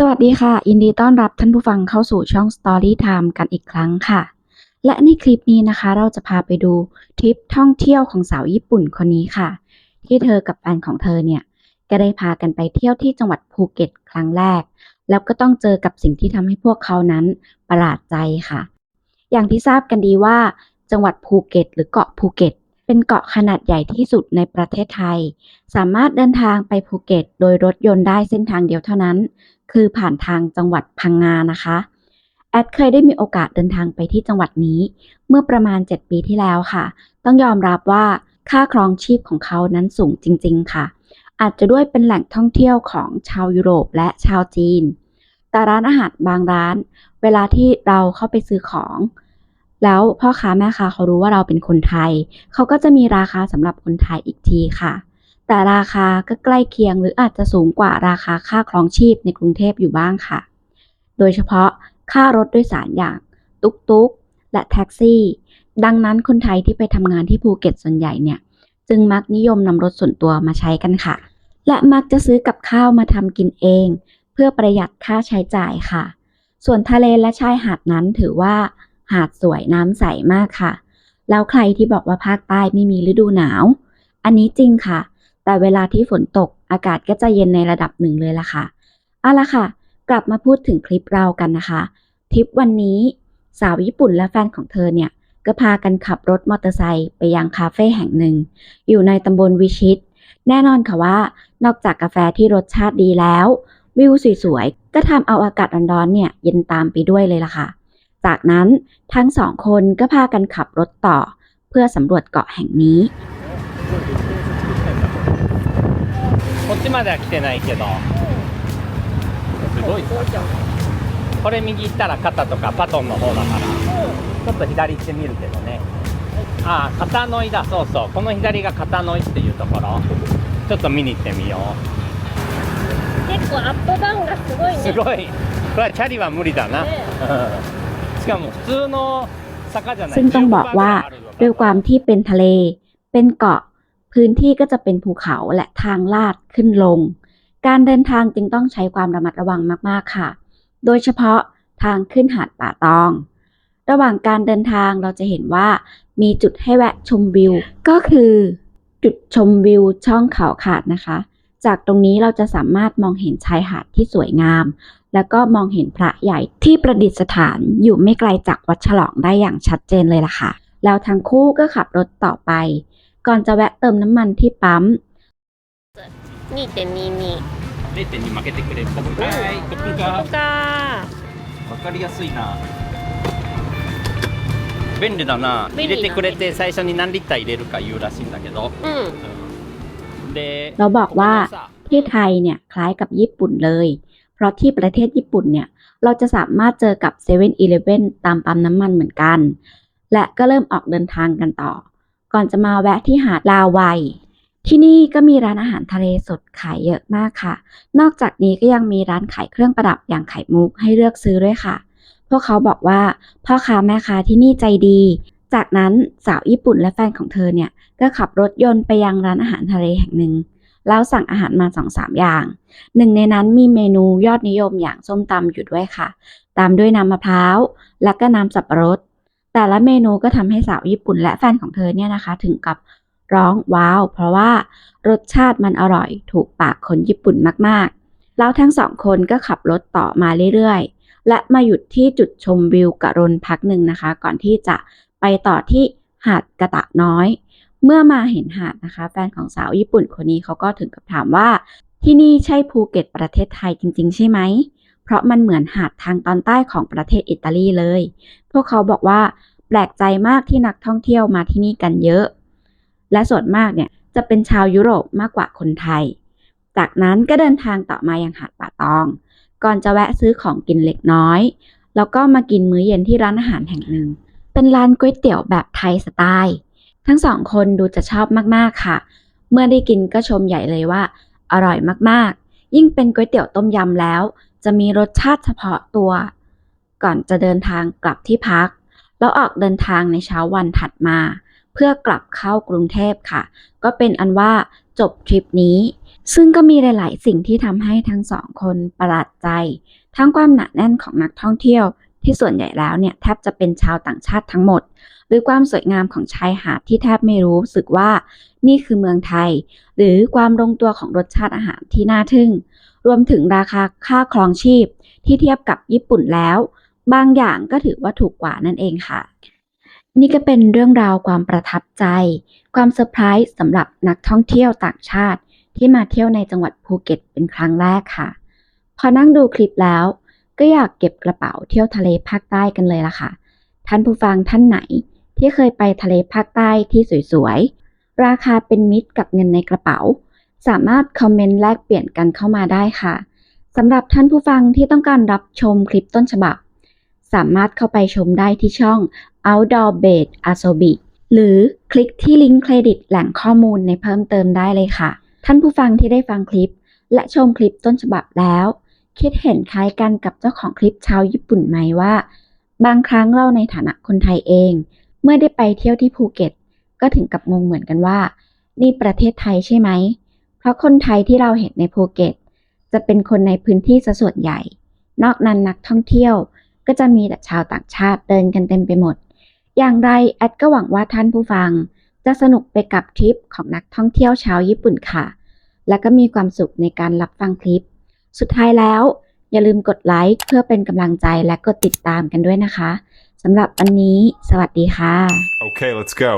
สวัสดีค่ะ ยินดีต้อนรับท่านผู้ฟังเข้าสู่ช่อง Story Time กันอีกครั้งค่ะ และในคลิปนี้นะคะ เราจะพาไปดูทริปท่องเที่ยวของสาวญี่ปุ่นคนนี้ค่ะ ที่เธอกับแฟนของเธอเนี่ย ก็ได้พากันไปเที่ยวที่จังหวัดภูเก็ตครั้งแรก แล้วก็ต้องเจอกับสิ่งที่ทำให้พวกเขานั้นประหลาดใจค่ะ อย่างที่ทราบกันดีว่า จังหวัดภูเก็ต หรือเกาะภูเก็ต เป็นเกาะขนาดใหญ่ที่สุดในประเทศไทย สามารถเดินทางไปภูเก็ต โดยรถยนต์ได้เส้นทางเดียวเท่านั้น คือผ่านทางจังหวัดพังงานะคะ แอดเคยได้มีโอกาสเดินทางไปที่จังหวัดนี้ เมื่อประมาณ 7 ปีที่แล้วค่ะ ต้องยอมรับว่าค่าครองชีพของเขานั้นสูงจริง ๆ ค่ะ อาจจะด้วยเป็นแหล่งท่องเที่ยวของชาวยุโรปและชาวจีน แต่ร้านอาหารบางร้าน เวลาที่เราเข้าไปซื้อของ แล้วพ่อค้าแม่ค้าเขารู้ว่าเราเป็นคนไทย เขาก็จะมีราคาสำหรับคนไทยอีกทีค่ะ แต่ราคาก็ใกล้เคียงหรืออาจจะสูงกว่าราคาค่าครองชีพในกรุงเทพอยู่บ้างค่ะ โดยเฉพาะค่ารถโดยสารอย่างตุ๊กตุ๊กและแท็กซี่ ดังนั้นคนไทยที่ไปทำงานที่ภูเก็ตส่วนใหญ่เนี่ย จึงมักนิยมนำรถส่วนตัวมาใช้กันค่ะ และมักจะซื้อกับข้าวมาทำกินเอง เพื่อประหยัดค่าใช้จ่ายค่ะ ส่วนทะเลและชายหาดนั้นถือว่า หาดสวยน้ำใสมากค่ะ แล้วใครที่บอกว่าภาคใต้ไม่มีฤดูหนาว อันนี้จริงค่ะ แต่เวลาที่ฝนตกอากาศก็จะเย็นในระดับหนึ่งเลยล่ะค่ะเอาละค่ะ กลับมาพูดถึงคลิปเรากันนะคะทริปวันนี้สาวญี่ปุ่นและแฟนของเธอเนี่ยก็พากันขับรถมอเตอร์ไซค์ไปยังคาเฟ่แห่งหนึ่ง อยู่ในตำบลวิชิต แน่นอนค่ะว่า นอกจากกาแฟที่รสชาติดีแล้ว วิวสวยๆ ก็ทำเอาอากาศร้อนๆเนี่ยเย็นตามไปด้วยเลยล่ะค่ะ จากนั้นทั้งสองคนก็พากันขับรถต่อ เพื่อสำรวจเกาะแห่งนี้ こっちまでは来てないけどすごいこれ右行ったら肩とかパトンの方だからちょっと左行ってみるけどねああ片野井だそうそうこの左が片野井っていうところちょっと見に行ってみよ結構アップダウンがすごいうねすごいこれはチャリは無理だな、ね ซึ่งต้องบอกว่าด้วยความที่เป็นทะเล เป็นเกาะ พื้นที่ก็จะเป็นภูเขาและทางลาดขึ้นลง การเดินทางจึงต้องใช้ความระมัดระวังมากๆค่ะ โดยเฉพาะทางขึ้นหาดป่าตอง ระหว่างการเดินทางเราจะเห็นว่ามีจุดให้แวะชมวิว ก็คือจุดชมวิวช่องเขาขาดนะคะ จากตรงนี้เราจะสามารถมองเห็นชายหาดที่สวยงาม แล้วก็มองเห็นพระใหญ่ที่ประดิษฐานอยู่ไม่ไกลจากวัดฉลองได้อย่างชัดเจนเลยล่ะค่ะ แล้วทั้งคู่ก็ขับรถต่อไป ก่อนจะแวะเติมน้ำมันที่ปั๊ม 2.22 0.2負けてくれるはいトップここかわかりやすいな便利だな便利だね入れてくれて最初に何リッター入れるか言うらしいんだけど、うんうんで เราบอกว่า ここのさ ที่ไทยเนี่ยคล้ายกับญี่ปุ่นเลย เพราะที่ประเทศญี่ปุ่นเนี่ย เราจะสามารถเจอกับ7 e เ e ่ e อตามปั๊มน้ำมันเหมือนกัน และก็เริ่มออกเดินทางกันต่อ ก่อนจะมาแวะที่หาดลาวัย ที่นี่ก็มีร้านอาหารทะเลสดขายเยอะมากค่ะ นอกจากนี้ก็ยังมีร้านขายเครื่องประดับอย่างไข่มุกให้เลือกซื้อด้วยค่ะ พวกเขาบอกว่าพ่อค้าแม่ค้าที่นี่ใจดี จากนั้นสาวญี่ปุ่นและแฟนของเธอเนี่ยก็ขับรถยนต์ไปยังร้านอาหารทะเลแห่งหนึ่ง แล้วสั่งอาหารมาสองสามอย่าง หนึ่งในนั้นมีเมนูยอดนิยมอย่างส้มตำอยู่ด้วยค่ะ ตามด้วยน้ำมะพร้าว และก็น้ำสับปะรด แต่ละเมนูก็ทำให้สาวญี่ปุ่นและแฟนของเธอเนี่ยนะคะ ถึงกับร้องว้าว เพราะว่ารสชาติมันอร่อยถูกปากคนญี่ปุ่นมากๆ แล้วทั้งสองคนก็ขับรถต่อมาเรื่อยๆ และมาหยุดที่จุดชมวิวกะรนพักหนึ่งนะคะ ก่อนที่จะไปต่อที่หาดกะตะน้อย เมื่อมาเห็นหาดนะคะ แฟนของสาวญี่ปุ่นคนนี้เขาก็ถึงกับถามว่า ที่นี่ใช่ภูเก็ตประเทศไทยจริง ๆ ใช่ไหม เพราะมันเหมือนหาดทางตอนใต้ของประเทศอิตาลีเลย พวกเขาบอกว่าแปลกใจมากที่นักท่องเที่ยวมาที่นี่กันเยอะ และส่วนมากเนี่ยจะเป็นชาวยุโรปมากกว่าคนไทย จากนั้นก็เดินทางต่อมายังหาดป่าตอง ก่อนจะแวะซื้อของกินเล็กน้อย แล้วก็มากินมื้อเย็นที่ร้านอาหารแห่งหนึ่ง เป็นร้านก๋วยเตี๋ยวแบบไทยสไตล์ ทั้งสองคนดูจะชอบมากๆค่ะ เมื่อได้กินก็ชมใหญ่เลยว่า อร่อยมากๆ ยิ่งเป็นก๋วยเตี๋ยวต้มยำแล้ว จะมีรสชาติเฉพาะตัว ก่อนจะเดินทางกลับที่พัก แล้วออกเดินทางในเช้าวันถัดมา เพื่อกลับเข้ากรุงเทพค่ะ ก็เป็นอันว่าจบทริปนี้ ซึ่งก็มีหลาย ๆ สิ่งที่ทำให้ทั้งสองคนประหลาดใจ ทั้งความหนาแน่นของนักท่องเที่ยว ที่ส่วนใหญ่แล้วเนี่ยแทบจะเป็นชาวต่างชาติทั้งหมด หรือความสวยงามของชายหาดที่แทบไม่รู้สึกว่า นี่คือเมืองไทย หรือความลงตัวของรสชาติอาหารที่น่าทึ่ง รวมถึงราคาค่าครองชีพ ที่เทียบกับญี่ปุ่นแล้ว บางอย่างก็ถือว่าถูกกว่านั่นเองค่ะ นี่ก็เป็นเรื่องราวความประทับใจ ความเซอร์ไพรส์สำหรับนักท่องเที่ยวต่างชาติ ที่มาเที่ยวในจังหวัดภูเก็ตเป็นครั้งแรกค่ะ พอนั่งดูคลิปแล้ว ก็อยากเก็บกระเป๋าเที่ยวทะเลภาคใต้กันเลยล่ะค่ะ ท่านผู้ฟังท่านไหน ที่เคยไปทะเลภาคใต้ที่สวยๆ ราคาเป็นมิตรกับเงินในกระเป๋า สามารถคอมเมนต์แลกเปลี่ยนกันเข้ามาได้ค่ะสำหรับท่านผู้ฟังที่ต้องการรับชมคลิปต้นฉบับ สามารถเข้าไปชมได้ที่ช่อง Outdoor Base Asobi หรือคลิกที่ลิงก์เครดิตแหล่งข้อมูลในเพิ่มเติมได้เลยค่ะ ท่านผู้ฟังที่ได้ฟังคลิป และชมคลิปต้นฉบับแล้ว คิดเห็นคล้ายกันกับเจ้าของคลิปชาวญี่ปุ่นไหมว่า บางครั้งเราในฐานะคนไทยเอง เมื่อได้ไปเที่ยวที่ภูเก็ต ก็ถึงกับงงเหมือนกันว่า นี่ประเทศไทยใช่ไหม เพราะคนไทยที่เราเห็นในภูเก็ต จะเป็นคนในพื้นที่ซะส่วนใหญ่ นอกนั้นนักท่องเที่ยวก็จะมีแต่ชาวต่างชาติเดินกันเต็มไปหมด อย่างไรแอดก็หวังว่าท่านผู้ฟัง จะสนุกไปกับทริปของนักท่องเที่ยวชาวญี่ปุ่นค่ะ และก็มีความสุขในการรับฟังคลิป สุดท้ายแล้ว อย่าลืมกดไลค์เพื่อเป็นกำลังใจและกดติดตามกันด้วยนะคะสำหรับวันนี้ สวัสดีค่ะ Okay, let's go.